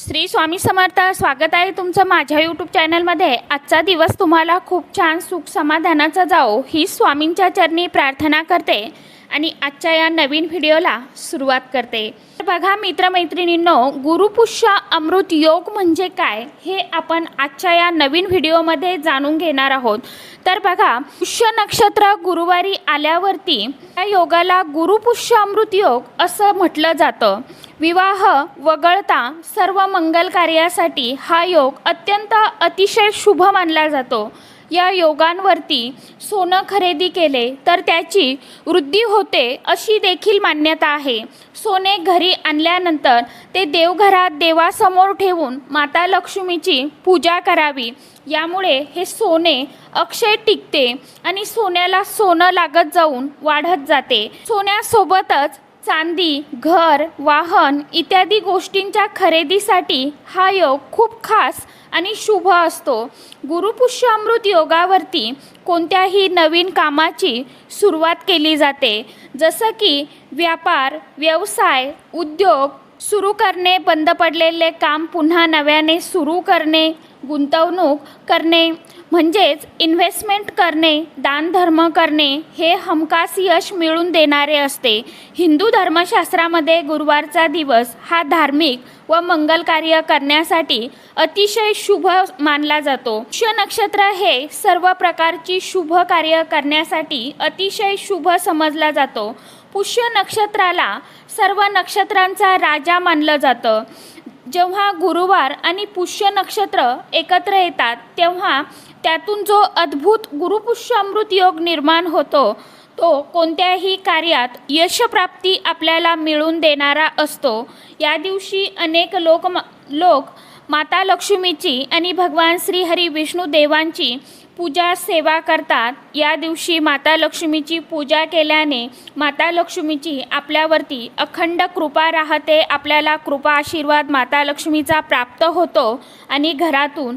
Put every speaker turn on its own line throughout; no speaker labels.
श्री स्वामी समर्थ स्वागत आहे तुमचं माझ्या यूट्यूब चॅनलमध्ये आजचा दिवस तुम्हाला खूप छान सुख समाधानाचा जाओ ही स्वामींच्या चरणी प्रार्थना करते आणि आजच्या या नवीन व्हिडिओला सुरुवात करते. तर बघा मित्रमैत्रिणींनो गुरुपुष्य अमृत योग म्हणजे काय हे आपण आजच्या या नवीन व्हिडिओमध्ये जाणून घेणार आहोत. तर बघा पुष्य नक्षत्र गुरुवारी आल्यावरती या योगाला गुरुपुष्य अमृत योग असं म्हटलं जातं. विवाह वगळता सर्व मंगल कार्यासाठी हा योग अत्यंत अतिशय शुभ मानला जातो. या योगांवरती सोनं खरेदी केले तर त्याची वृद्धी होते अशी देखील मान्यता आहे. सोने घरी आणल्यानंतर ते देवघरात देवासमोर ठेवून माता लक्ष्मीची पूजा करावी. यामुळे हे सोने अक्षय टिकते आणि सोन्याला सोनं लागत जाऊन वाढत जाते. सोन्यासोबतच चांदी घर वाहन इत्यादी गोष्टींच्या खरेदीसाठी हा योग खूप खास आणि शुभ असतो. गुरुपुष्य अमृत योगावरती कोणत्याही नवीन कामाची सुरुवात केली जाते. जसं की व्यापार व्यवसाय उद्योग सुरू करणे बंद पडलेले काम पुन्हा नव्याने सुरू करणे गुंतवणूक करणे म्हणजेच इन्व्हेस्टमेंट करणे दानधर्म करणे हे हमखास यश मिळून देणारे असते. हिंदू धर्मशास्त्रामध्ये गुरुवारचा दिवस हा धार्मिक व मंगल कार्य करण्यासाठी अतिशय शुभ मानला जातो. पुष्य नक्षत्र हे सर्व प्रकारची शुभ कार्य करण्यासाठी अतिशय शुभ समजला जातो. पुष्य नक्षत्राला सर्व नक्षत्रांचा राजा मानलं जातं. जेव्हा गुरुवार आणि पुष्य नक्षत्र एकत्र येतात तेव्हा त्यातून जो अद्भुत गुरुपुष्य अमृत योग निर्माण होतो तो कोणत्याही कार्यात यशप्राप्ती आपल्याला मिळून देणारा असतो. या दिवशी अनेक लोक लोक माता लक्ष्मीची आणि भगवान श्रीहरी विष्णू देवांची पूजा सेवा करतात. या दिवशी माता लक्ष्मीची पूजा केल्याने माता लक्ष्मीची आपल्यावरती अखंड कृपा राहते. आपल्याला कृपा आशीर्वाद माता लक्ष्मीचा प्राप्त होतो. आणि घरातून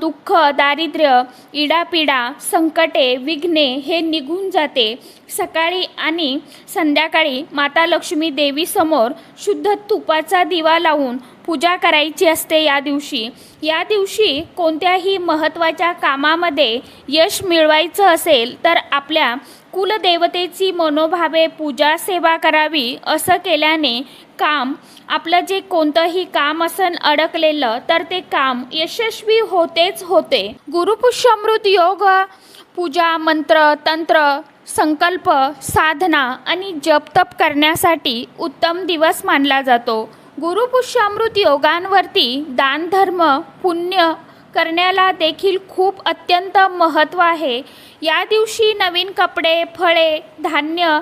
दुःख दारिद्र्य इडापिडा संकटे विघ्ने हे निघून जाते. सकाळी आणि संध्याकाळी माता लक्ष्मी देवीसमोर शुद्ध तुपाचा दिवा लावून पूजा करायची असते या दिवशी. या दिवशी कोणत्याही महत्त्वाच्या कामामध्ये यश मिळवायचं असेल तर आपल्या कुलदेवतेची मनोभावे पूजा सेवा करावी असं केल्याने काम आपलं जे कोणतंही काम असन अडकलेलं तर ते काम यशस्वी होतेच होते. गुरुपुष्यमृत योग पूजा मंत्र तंत्र संकल्प साधना आणि जपतप करण्यासाठी उत्तम दिवस मानला जातो. गुरुपुष्यामृत योगांवरती दानधर्म पुण्य करण्याला देखील खूप अत्यंत महत्त्व आहे. या दिवशी नवीन कपडे फळे धान्य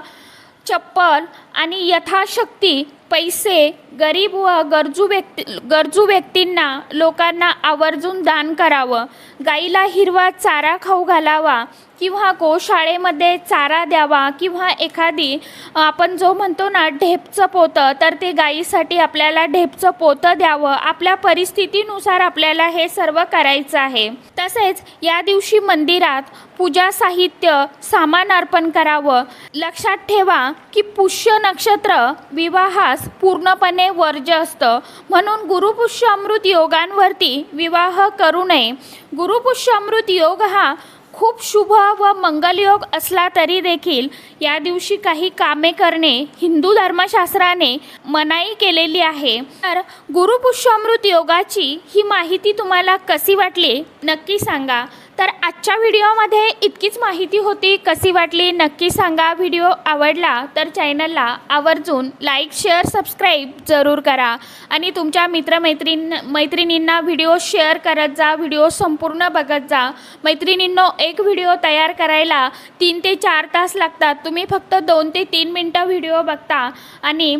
चप्पल आणि यथाशक्ती पैसे गरीब व गरजू व्यक्ती गरजू व्यक्तींना लोकांना आवर्जून दान करावं. गाईला हिरवा चारा खाऊ घालावा किंवा गोशाळेमध्ये चारा द्यावा किंवा एखादी आपण जो म्हणतो ना ढेपचं पोतं तर ते गाईसाठी आपल्याला ढेपचं पोतं द्यावं. आपल्या परिस्थितीनुसार आपल्याला हे सर्व करायचं आहे. तसेच या दिवशी मंदिरात पूजा साहित्य सामान अर्पण करावं. लक्षात ठेवा की पुष्य नक्षत्र विवाहास पूर्णपणे वर्ज्य असतं. म्हणून गुरुपुष्य अमृत योगांवरती विवाह करू नये. गुरुपुष्य अमृत योग हा खूप शुभ व मंगलयोग असला तरी देखील या दिवशी काही कामे करणे हिंदू धर्मशास्त्राने मनाई केलेली आहे. तर गुरुपुष्यामृत योगाची ही माहिती तुम्हाला कशी वाटली नक्की सांगा. तर आजच्या व्हिडिओमध्ये इतकीच माहिती होती. कशी वाटली? नक्की सांगा. व्हिडिओ आवडला तर चॅनलला आवर्जून लाईक शेअर सबस्क्राईब जरूर करा. आणि तुमच्या मित्रमैत्रीण मैत्रिणींना व्हिडिओ शेअर करत जा. व्हिडिओ संपूर्ण बघत जा. मैत्रिणींनो एक व्हिडिओ तयार करायला तीन ते चार तास लागतात. तुम्ही फक्त दोन ते तीन मिनटं व्हिडिओ बघता. आणि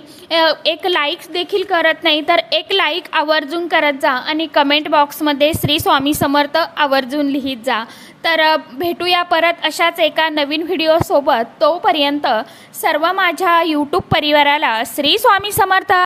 एक लाईक देखील करत नाही तर एक लाईक आवर्जून करत जा. आणि कमेंट बॉक्समध्ये श्री स्वामी समर्थ आवर्जून लिहित जा. तर भेटूया परत अशाच एका नवीन व्हिडिओसोबत तोपर्यंत सर्व माझ्या यूट्यूब परिवाराला श्री स्वामी समर्थ.